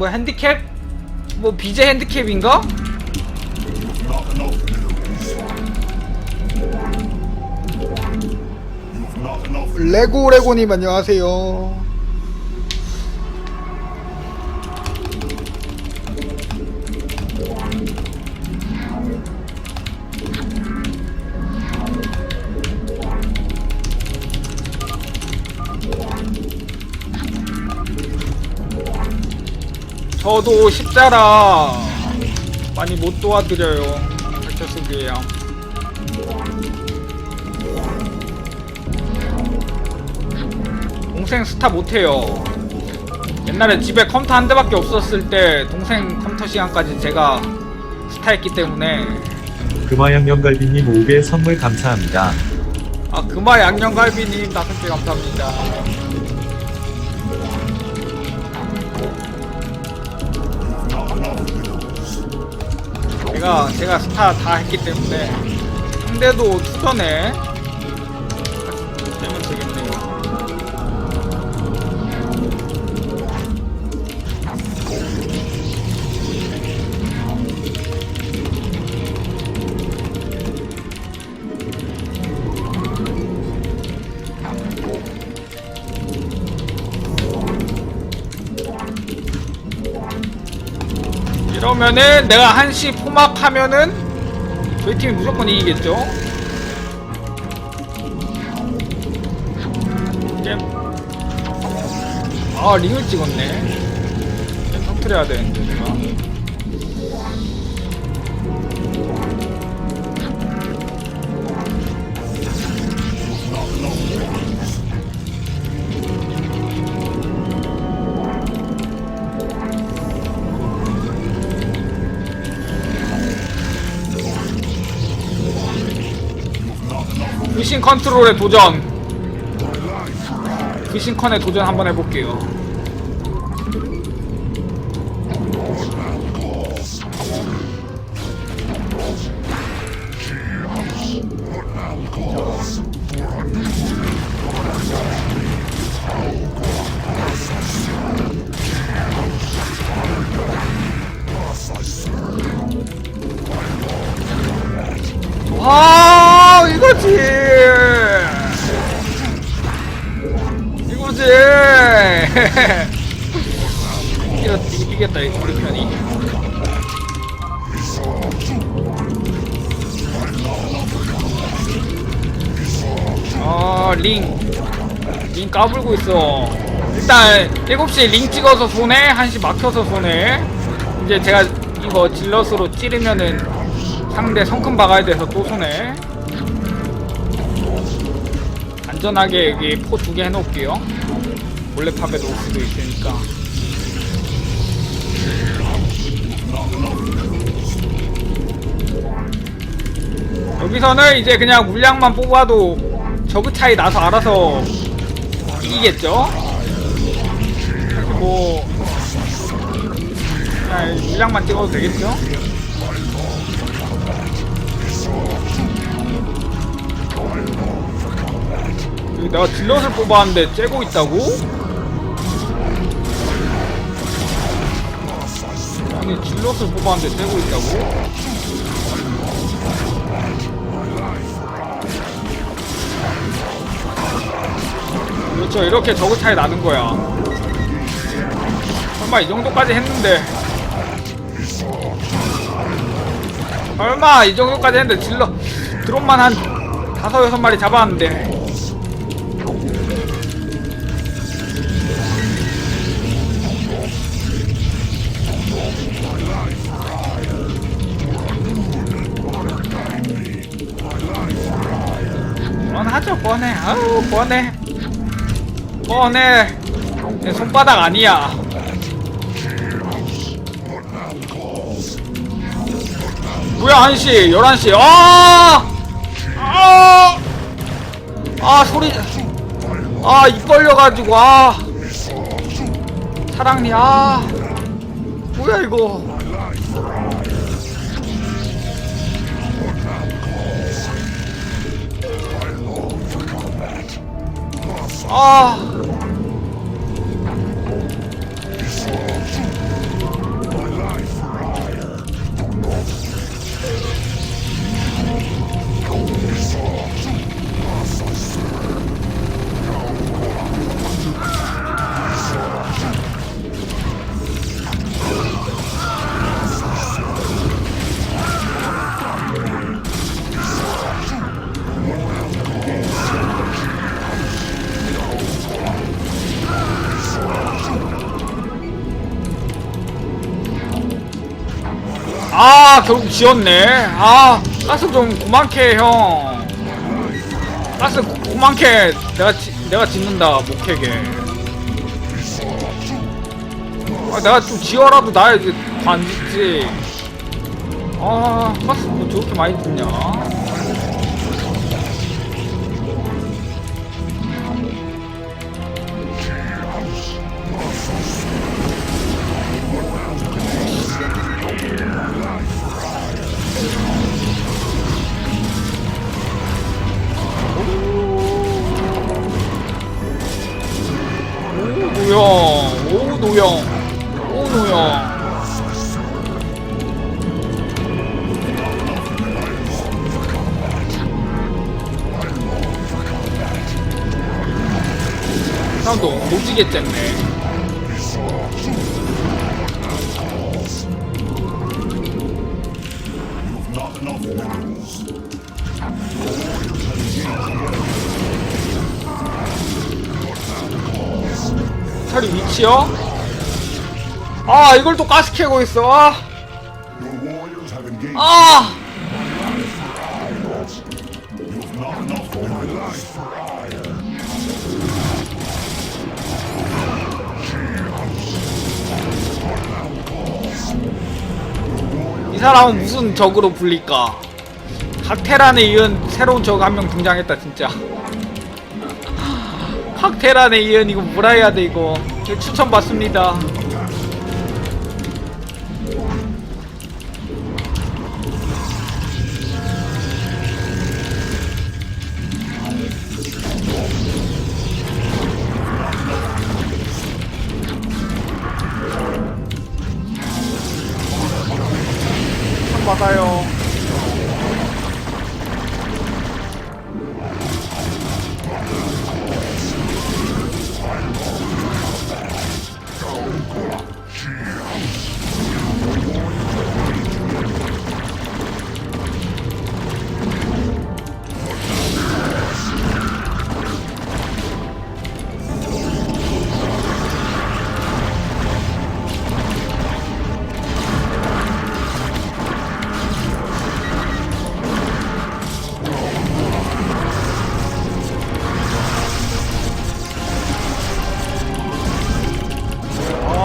뭐 핸디캡? 뭐 BJ 핸디캡인가? 레고 레고님 안녕하세요. 저도 십자라 많이 못 도와드려요. 발전속이에요. 동생 스타 못해요. 옛날에 집에 컴퓨터 한 대밖에 없었을 때 동생 컴퓨터 시간까지 제가 스타했기 때문에 금화 양념갈비님 5개 선물 감사합니다. 아 금화 양념갈비님 다섯 개 감사합니다. 제가 제가 스타 다 했기 때문에. 상대도 투전에 이러면은 내가 한시 포막하면은 저희 팀이 무조건 이기겠죠? 아 링을 찍었네 터트려야 되는데 내가 귀신 컨트롤에 도전. 귀신 컨에 도전 한번 해볼게요 이거지 이거 이기겠다 이 우리 편이. 어링링 까불고 있어. 일단 7시에 링 찍어서 손해 1시 막혀서 손해. 이제 제가 이거 질럿으로 찌르면은 상대 성큼 박아야 돼서 또 손해. 안전하게 여기 포 두 개 해놓을게요 몰래 팝에도 올 수도 있으니까. 여기서는 이제 그냥 물량만 뽑아도 저그 차이 나서 알아서 이기겠죠? 뭐 그냥 물량만 찍어도 되겠죠? 내가 딜럿을 뽑았는데 째고 있다고? 아니 딜럿을 뽑았는데 째고 있다고? 그렇죠. 이렇게 저그 차이 나는 거야. 설마 이 정도까지 했는데. 설마 이 정도까지 했는데 딜럿 드론만 한 다섯 여섯 마리 잡았는데 뻔해. 아우 뻔해. 뻔해. 내 손바닥 아니야. 뭐야 1시 11시. 아! 아! 아 소리. 아 입 벌려가지고 아. 사랑니 아. 뭐야 이거 아 아 결국 지었네. 아 가스 좀 그만캐 형. 가스 고- 그만캐. 내가 지, 내가 짓는다 못 캐게. 아 내가 좀 지어라도 나 이제 짓지. 아 가스 뭐 저렇게 많이 짓냐 노영. 오 노영. 사람도 오지게 쨌네. 차리 위치요? 아 이걸 또 가스 캐고 있어 아. 아. 이 사람은 무슨 적으로 불릴까? 각테란에 이은 새로운 적 한 명 등장했다 진짜. 각테란에 이은 이거 뭐라 해야 돼 이거. 이거 추천 받습니다. 받아요.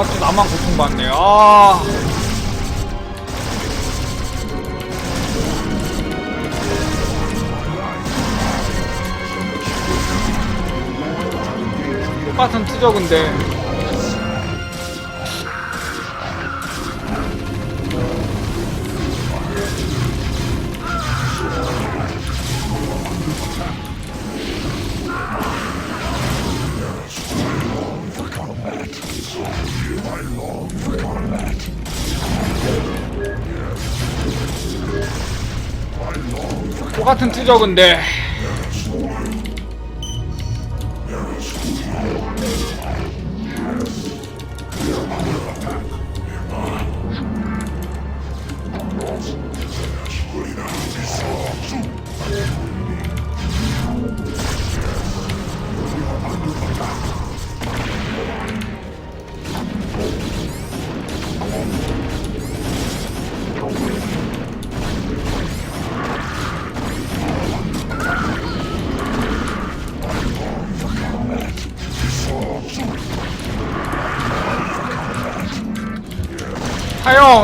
아, 또 나만 고통받네. 아. 똑같은 투적인데. 똑같은 투적인데.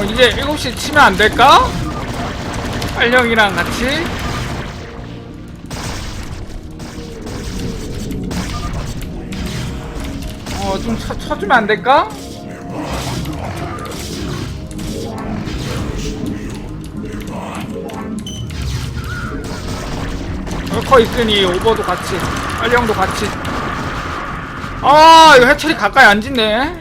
이제 7시 치면 안 될까? 활령이랑 같이 어 좀 쳐주면 안 될까? 럴커 있으니 오버도 같이 활령도 같이 아 이거 해철이 가까이 안 짓네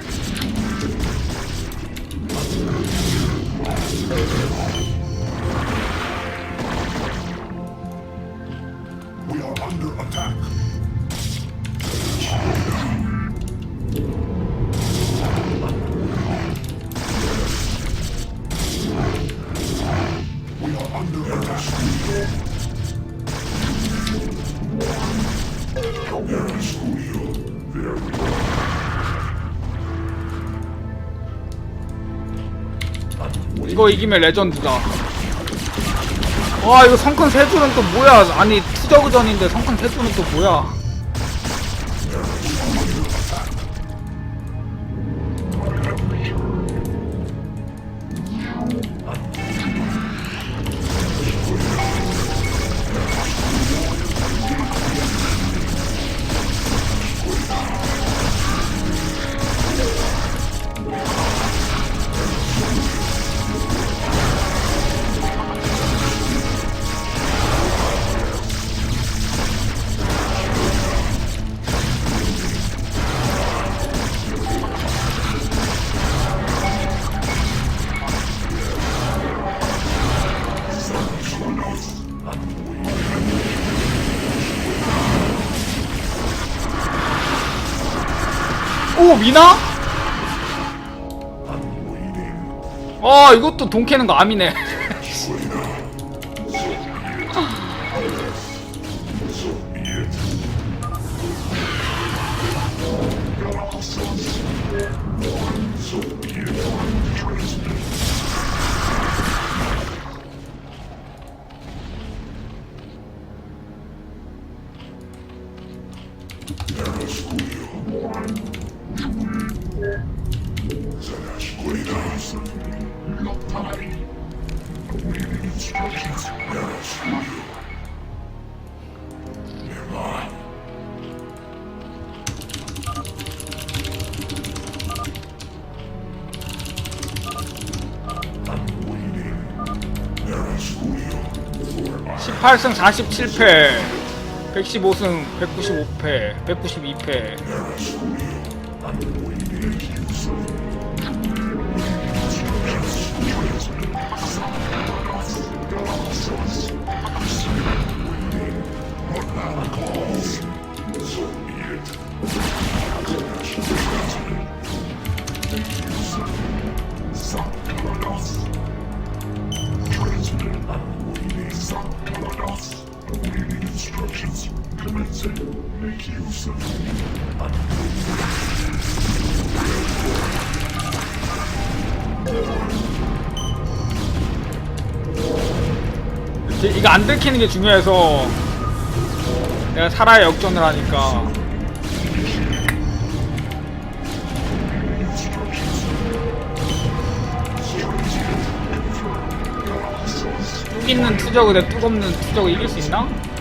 이거 이기면 레전드다. 와 이거 성큰 세 줄은 또 뭐야? 아니 투저그전인데 성큰 세 줄은 또 뭐야? 미나? 아 이것도 돈 캐는 거 암이네. (18승 47패) (115승 195패) (192패) Instructions commencing. Make use of 이거 안 들키는 게 중요해서 내가 살아야 역전을 하니까 뚝 있는 투저그 내뚝 없는 투저그 이길 수 있나?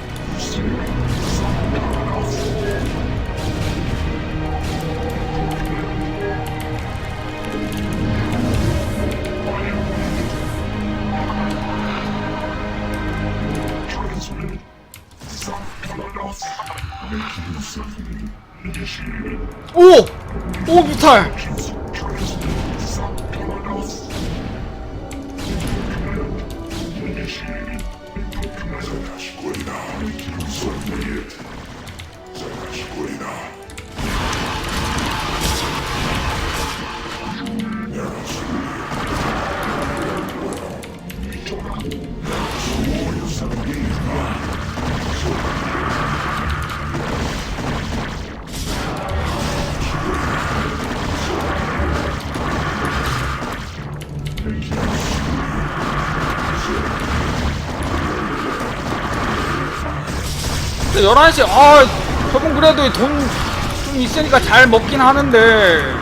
오! 오 뮤탈! 11시 아 저분 그래도 돈 좀 있으니까 잘 먹긴 하는데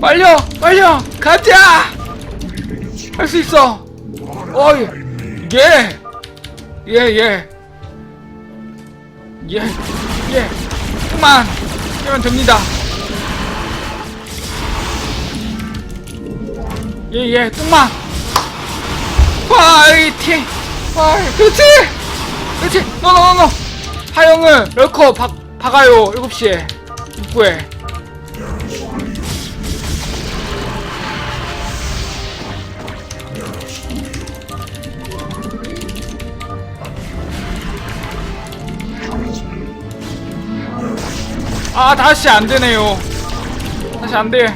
빨려! 빨려! 가자! 할 수 있어! 어이 예. 예, 예. 예, 예. 뚝만 깨면 됩니다. 예예 뚝만 파이팅! 파이 그렇지! 그렇지! 노노노노 하영은 럴커 박, 박아요 7시에. 입구에 아 다시 안 되네요. 다시 안 돼.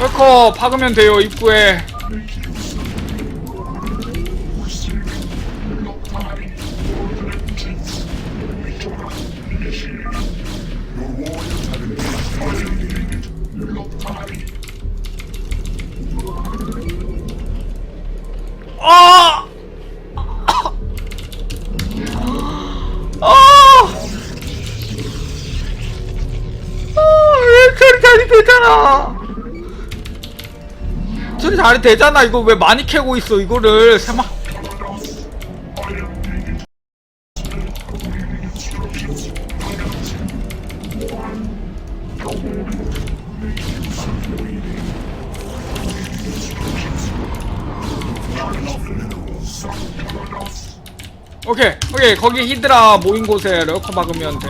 웰커 박으면 돼요 입구에. 잘이 되잖아. 이거 왜 많이 캐고 있어, 이거를. 세마. 오케이, 오케이. 거기 히드라 모인 곳에 럴커 박으면 돼.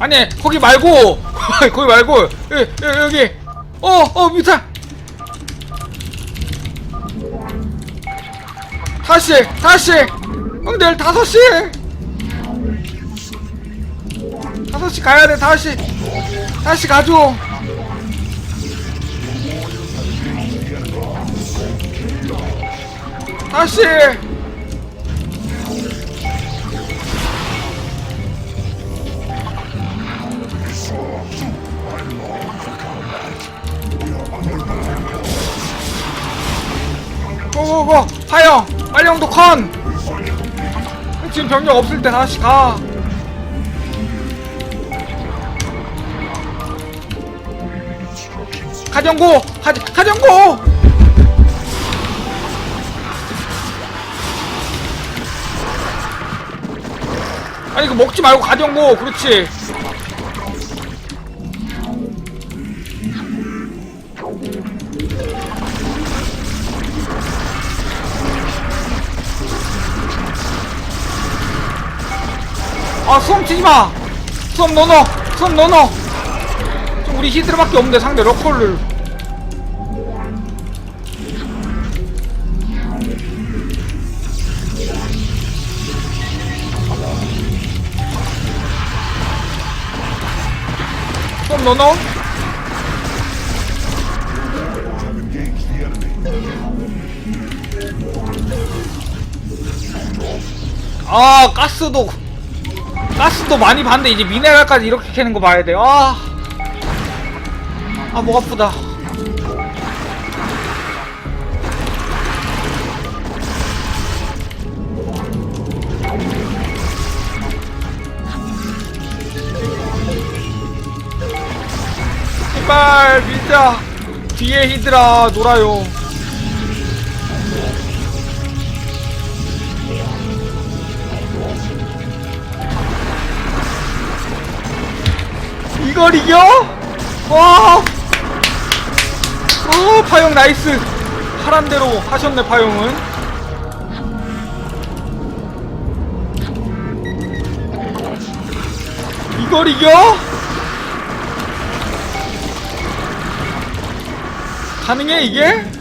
아니 거기 말고! 거기 말고! 여기 여기, 여기. 어어 밑에 다시 다시. 형들 다섯 시. 다섯 시 가야 돼 다시. 다시 가줘. 다시. 고고고. 하영 빨령도 컨 지금 병력 없을 때 다시 가. 가정고! 가, 가정고! 아니 이거 먹지 말고 가정고! 그렇지 아 수험 치지마. 수험 넣어 수험 넣어 좀 우리 히드라밖에 없는데 상대 러컬을 수험 넣어 아 가스도 가스도 많이 봤는데 이제 미네랄까지 이렇게 캐는 거 봐야 돼. 아, 아, 목 아프다. 제발 밀자. 뒤에 히드라 놀아요. 이걸 이겨? 와! 아, 파용 나이스. 하란 대로 하셨네, 파용은. 이걸 이겨? 가능해, 이게?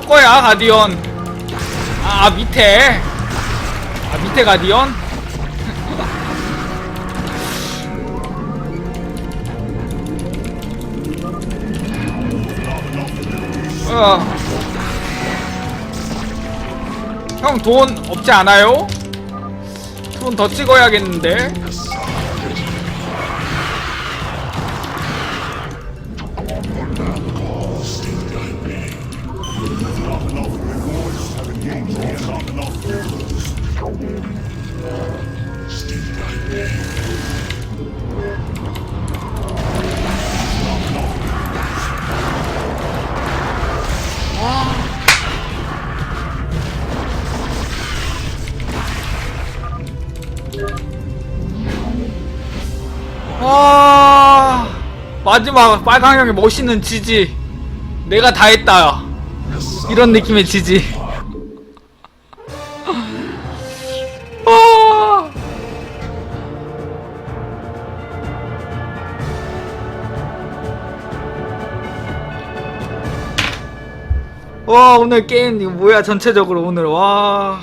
형 거야 가디언 아, 아 밑에 아 밑에 가디언 어. 형 돈 없지 않아요? 돈 더 찍어야겠는데 마지막 빨강 형의 멋있는 지지. 내가 다 했다 이런 느낌의 지지. 와. 와 오늘 게임 이거 뭐야 전체적으로 오늘. 와